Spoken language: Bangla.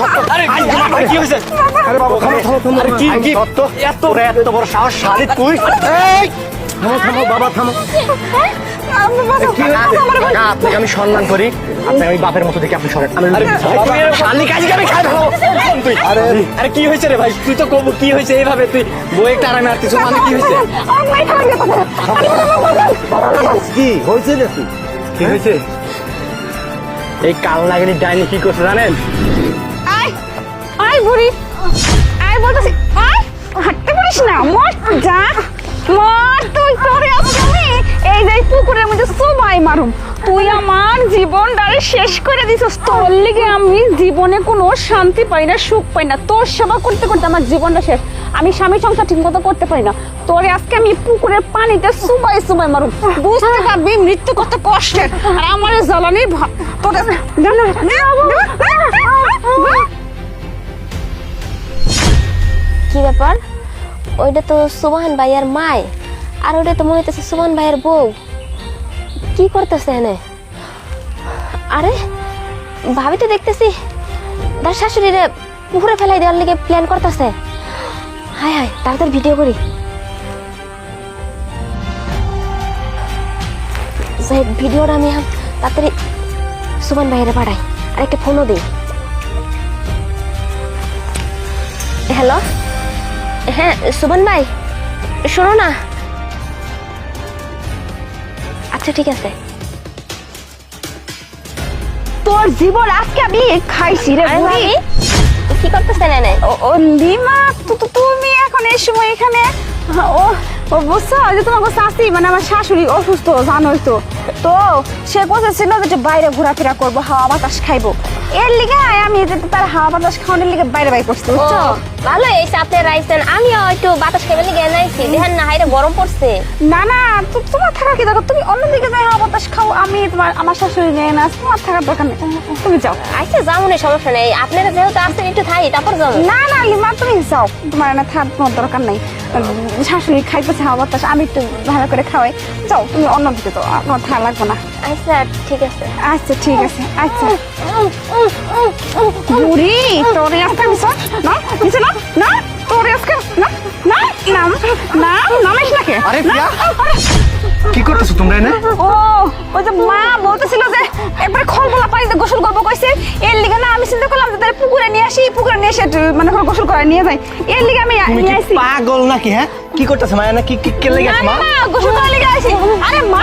সত্য। আরে কি হয়েছে? আরে বাবা থামো থামো থামো। আরে, কি- কি- এত- এত বড় সাহস শালি তুই। এই! থামো থামো বাবা থামো। কি হয়েছে? কাকা, আপনাকে আমি সম্মান করি। আপনি আমি বাপের মতো দেখে আপনি সরেন। আমি আরে, তুই এরকম- শালি কাজকে আমি খাই ভালো। তুই। আরে আরে কি হয়েছে রে ভাই? তুই তো কব কি হয়েছে এইভাবে? তুই বই একটা আরামে আটতিস মানে কি হয়েছে? কি হয়েছে নাকি কি হয়েছে? এই কাল লাগেনি ডাইনি কি করছে জানেন? আয় বুড়ি আয় বলতেছি আয় হাঁটতে পারিস না মর যা মর তুই তোরে আমি এই যে পুকুরের মধ্যে সবাই মারুম তুই আমার জীবনটারে শেষ করে দিছিস তোর লিগে আমি জীবনে কোনো শান্তি পাই না সুখ পাই না তোর সেবা করতে করতে আমার জীবনটা শেষ আমি স্বামী সংসার ঠিক মতো করতে পারি না তোরে আজকে আমি পুকুরের পানিতে সুবাই সুবাই মারুম বুঝতে পারবি মৃত্যু কত কষ্টের আর আমার জ্বালানি তোরে কি ব্যাপার? ওইটা তো সুবহান ভাইয়ার মায়, আর ওইটা তো মনে হইতেছে সুবহান ভাইয়ের বউ। কি করতেছে এনে? আরে, ভাবি তো দেখতেছি, তার শাশুড়িরে পুকুরে ফেলাই দেওয়ার লিগে প্ল্যান করতেছে। হায় হায়, তাড়াতাড়ি ভিডিও করি। যাই ভিডিওটা আমি তাড়াতাড়ি সুবহান ভাইয়েরে পাঠাই আর একটা ফোনও দিই। হ্যালো? হ্যাঁ সুমন ভাই শোনো না। আচ্ছা ঠিক আছে। তোর জীবন আজকে আমি খাইছি রে বুড়ি। কি করতেছেন এনে? ও ও লিমা তুমি এখন এই সময় এখানে? ও ও বুঝছ যে তোমাকে শাশি মানে আমার শাশুড়ি অসুস্থ জানোই তো। তো সে বসেছিল যে বাইরে ঘোরাফেরা করব হাওয়া বাতাস খাইবো। এর লিগে আমি যে তার হাওয়া বাতাস খাওয়ানোর লিগে বাইরে বাইরে করছি বুঝছ? ভালো এই আপনি রাইছেন। আমিও একটু বাতাস খাইবে লিগে নাইছি দেখেন না হাইরে গরম পড়ছে। না না তোমার থাকা কি দরকার? তুমি অন্যদিকে যাই হাওয়া বাতাস খাও আমি তোমার আমার শাশুড়ি নেই না তোমার থাকার দরকার নেই তুমি যাও। আচ্ছা যাব না সমস্যা নেই। আপনারা যেহেতু আসছেন একটু থাই তারপর যাব। না না লিমা তুমি যাও। তোমার এনে থাকার কোনো দরকার নাই। শাশুড়ি খাইতেছে হাওয়া বাতাস আমি একটু ভালো করে খাওয়াই। যাও তুমি অন্যদিকে তো তোমার থাকা লাগবে না। আচ্ছা ঠিক আছে আচ্ছা ঠিক আছে আচ্ছা বুড়ি তোরে আজকে আমি না নিচে না না তোরে আজকে না না নাম না নামিস না আরে প্রিয়া। কি করতেছো তোমরা এনে ও ওই যে মা বলতেছিল যে একবার খলবলা পানিতে গোসল করব কইছে এর লিগে না আমি চিন্তা করলাম যে তাহলে পুকুরে নিয়ে আসি পুকুরে নিয়ে এসে মানে গোসল করে নিয়ে যাই এর লিগে আমি নিয়ে আসি পাগল নাকি হ্যাঁ কি করতেছো মায়া না কি কি কে লেগে মা গোসল করার লিগে আসি আরে মা